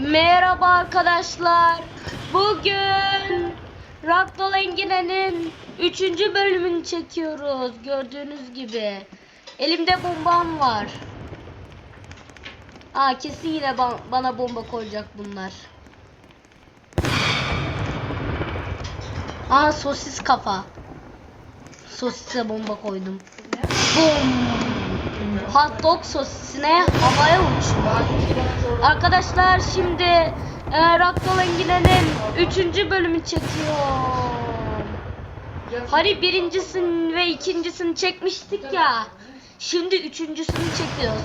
Merhaba arkadaşlar. Bugün Ragdoll Engine'nin 3. bölümünü çekiyoruz. Gördüğünüz gibi. Elimde bombam var. Aa kesin yine ba- bana bomba koyacak bunlar. Aa sosis kafa. Sosise bomba koydum. Bum. Hot dog sosisine havaya uçtu. Arkadaşlar şimdi e, Ragdoll Engine'nin 3. bölümü çekiyor. Hani birincisini ve ikincisini çekmiştik ya. Şimdi üçüncüsünü çekiyoruz.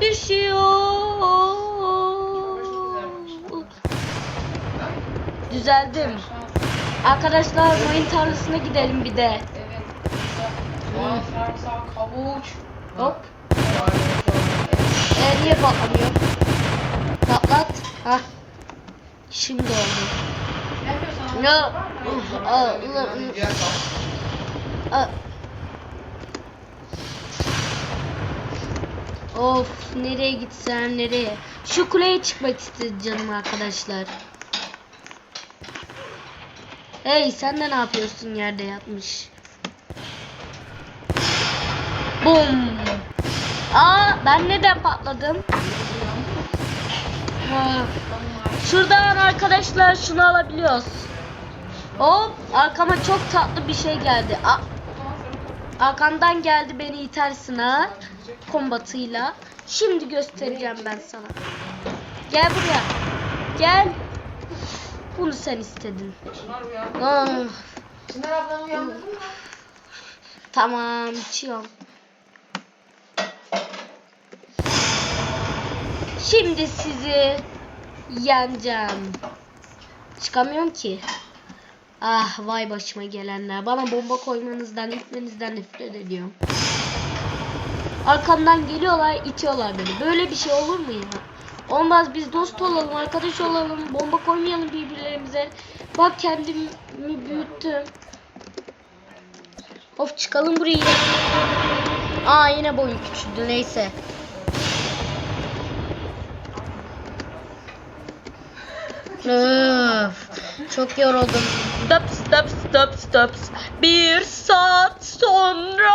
Düşüyor. Düzeldim. Arkadaşlar mayın tarlasına gidelim bir de. Evet. Sarımsak, havuç. Hop. E, niye patlamıyor? Patlat. Hah. Şimdi oldu. Ya. Of nereye gitsem nereye? Şu kuleye çıkmak istedi canım arkadaşlar. Hey sen de ne yapıyorsun yerde yatmış? Bum. Aa ben neden patladım? Ha. Şuradan arkadaşlar şunu alabiliyoruz. Hop arkama çok tatlı bir şey geldi. A Arkamdan geldi beni itersin ha. Kombatıyla. Şimdi göstereceğim ben sana. Gel buraya. Gel. Bunu sen istedin. Çınar. Ah, Çınar ablanı uyandırdın mı? tamam içiyorum. Şimdi sizi yeneceğim. Çıkamıyorum ki. Ah vay başıma gelenler. Bana bomba koymanızdan, itmenizden nefret ediyorum. Arkamdan geliyorlar, itiyorlar beni. Böyle bir şey olur mu ya? Olmaz biz dost olalım, arkadaş olalım, bomba koymayalım birbirlerimize. Bak kendimi büyüttüm. Of çıkalım buraya. Aa yine boyun küçüldü neyse. Öf, çok yoruldum. Stop stop stop stop. Bir saat sonra.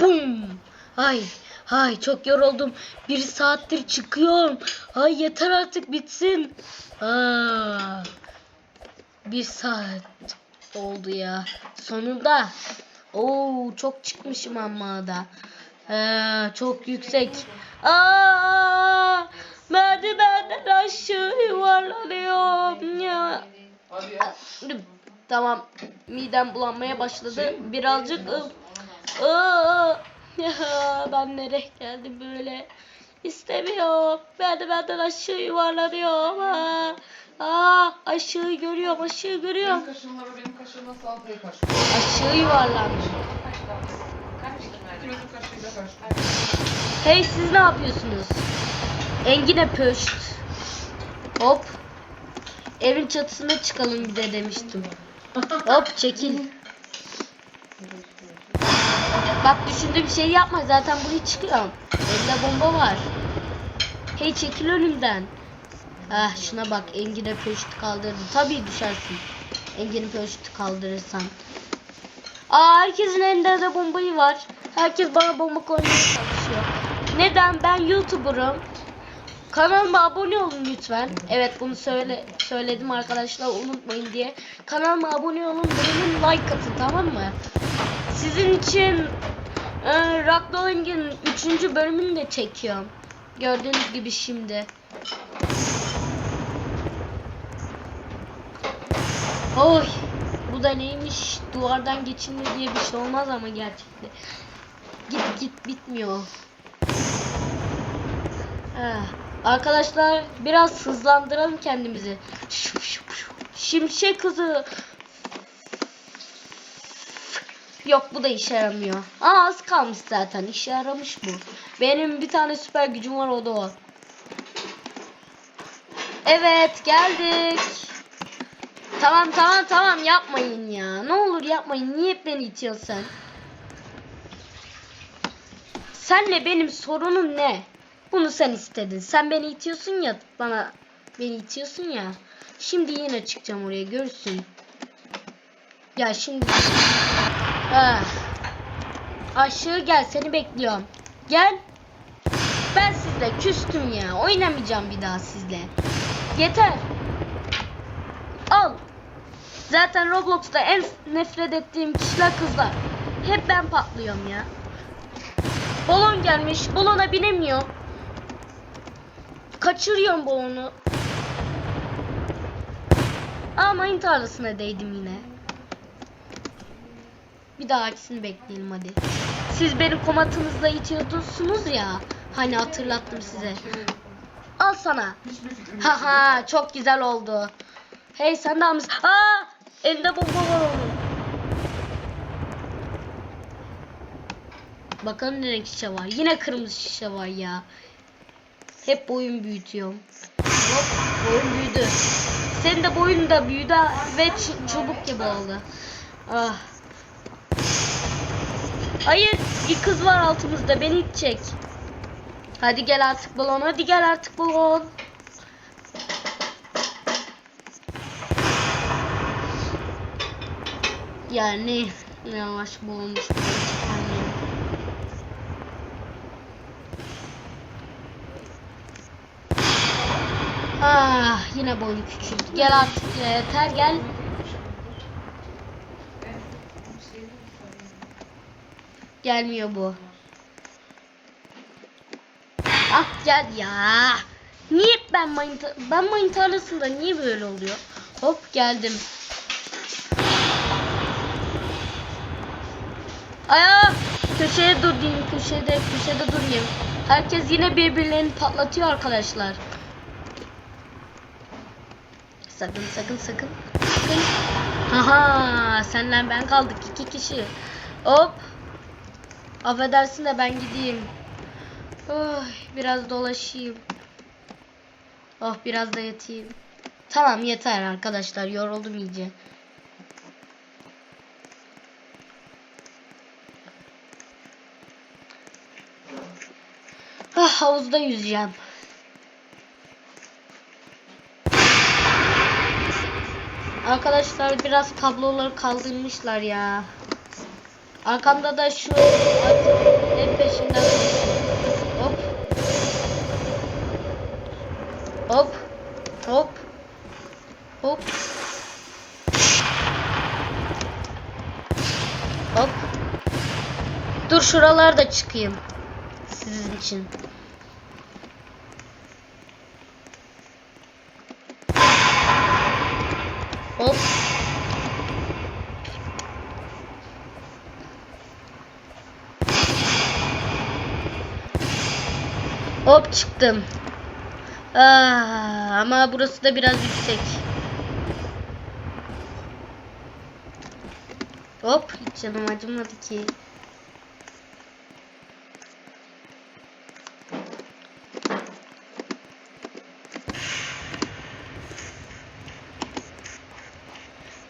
Bum. Ay ay çok yoruldum. Bir saattir çıkıyorum. Ay yeter artık bitsin. Aa, bir saat oldu ya. Sonunda. Oo çok çıkmışım ama da. Ee, çok yüksek. Aa, merdivenden aşağı yuvarlanıyorum ya. Tamam. Midem bulanmaya başladı. Birazcık ıı, ıı, ya, ben nereye geldim böyle? İstemiyorum. Merdivenden aşağı yuvarlanıyorum. Aa, aa, aşağı görüyorum, aşağı görüyorum. Benim kaşığımla ve benim. Aşağı yuvarlandım. İkimizin kaşığıyla karşı. Hey siz ne yapıyorsunuz? Engine pöşt. Hop. Evin çatısına çıkalım bir de demiştim. Hop çekil. Bak düşündüğüm şey yapma zaten buraya çıkıyorum. Elde bomba var. Hey çekil önümden. Ah şuna bak Engine pöştü kaldırdı. Tabii düşersin. Engine pöştü kaldırırsan. Aa herkesin elinde de bombayı var. Herkes bana bomba koymaya çalışıyor. Neden? Ben YouTuber'ım. Kanalıma abone olun lütfen. Evet bunu söyle söyledim arkadaşlar unutmayın diye. Kanalıma abone olun, benim like atın tamam mı? Sizin için e, Ragdolling'in 3. bölümünü de çekiyorum. Gördüğünüz gibi şimdi. Oy. Bu da neymiş? Duvardan geçilme diye bir şey olmaz ama gerçekten. Git git bitmiyor. Eh, Arkadaşlar biraz hızlandıralım kendimizi. Şimşek hızı. Yok bu da işe yaramıyor. Aa az kalmış zaten. İşe yaramış bu. Benim bir tane süper gücüm var o da o. Evet geldik. Tamam tamam tamam yapmayın ya. Ne olur yapmayın. Niye beni itiyorsun sen? Senle benim sorunum ne? Bunu sen istedin. Sen beni itiyorsun ya bana beni itiyorsun ya. Şimdi yine çıkacağım oraya görürsün. Ya şimdi ah. Aşağı gel seni bekliyorum. Gel. Ben sizle küstüm ya. Oynamayacağım bir daha sizle. Yeter. Al. Zaten Roblox'ta en nefret ettiğim kişiler kızlar. Hep ben patlıyorum ya. Balon gelmiş. Balona binemiyor. Kaçırıyorum balonu. Ama mayın tarlasına değdim yine. Bir daha ikisini bekleyelim hadi. Siz beni komatınızla itiyordunuz ya. Hani hatırlattım size. Al sana. Haha çok güzel oldu. Hey sen de almışsın. Aa! Elinde bomba var onun. Bakalım ne renk şişe var. Yine kırmızı şişe var ya. Hep boyun büyütüyorum. Hop boyun büyüdü. Senin de boyun da büyüdü ve çubuk gibi oldu. Ah. Hayır bir kız var altımızda beni itecek. Hadi gel artık balon hadi gel artık balon. Yani yavaş bulmuş. Ah yine boynu küçüldü. Gel artık yeter gel. Gelmiyor bu. Ah gel ya. Niye ben mayın ben mayın tarlasında niye böyle oluyor? Hop geldim. Aya köşeye dur diyeyim köşede köşede durayım. Herkes yine birbirlerini patlatıyor arkadaşlar. Sakın sakın sakın. Sakın. Haha senden ben kaldık iki kişi. Hop. Affedersin de ben gideyim. Oh, biraz dolaşayım. Oh biraz da yatayım. Tamam yeter arkadaşlar yoruldum iyice. Ah, havuzda yüzeceğim. Arkadaşlar biraz kabloları kaldırmışlar ya. Arkamda da şu hep peşinden hop. Hop. Hop. Hop. Hop. Dur şuralarda çıkayım sizin için. Hop. Hop çıktım. Ah, ama burası da biraz yüksek. Hop hiç canım acımadı ki.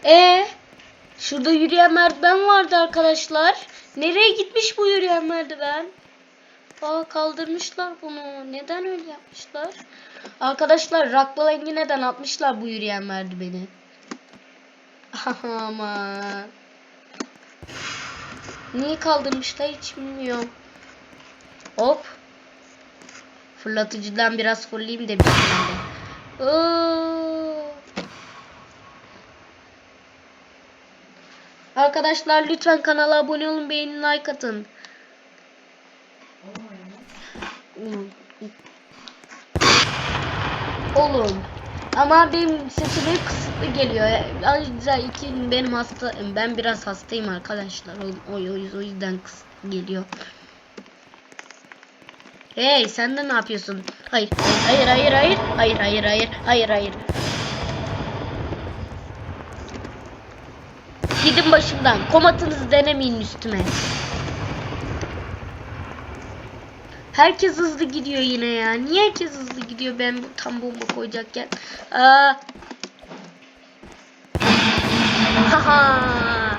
E şurada yürüyen merdiven vardı arkadaşlar. Nereye gitmiş bu yürüyen merdiven? Aa kaldırmışlar bunu. Neden öyle yapmışlar? Arkadaşlar Rakbalengi neden atmışlar bu yürüyen merdiveni? Ama Niye kaldırmışlar hiç bilmiyorum. Hop. Fırlatıcıdan biraz fırlayayım tane. Oo. Arkadaşlar lütfen kanala abone olun, beğenin, like atın. Oğlum. Ama benim sesim hep kısıtlı geliyor. Ayrıca iki benim hasta ben biraz hastayım arkadaşlar. O, o, o, yüzden kısıtlı geliyor. Hey sen de ne yapıyorsun? Hayır, hayır, hayır, hayır, hayır, hayır, hayır, hayır, hayır. Gidin başımdan. Komatınızı denemeyin üstüme. Herkes hızlı gidiyor yine ya. Niye herkes hızlı gidiyor ben bu tam bomba koyacakken? Aa. Haha.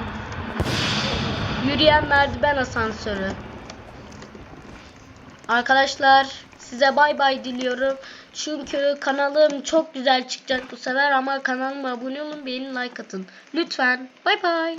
Yürüyen merdiven asansörü. Arkadaşlar size bay bay diliyorum. Çünkü kanalım çok güzel çıkacak bu sefer ama kanalıma abone olun, beğenin, like atın. Lütfen. Bay bay.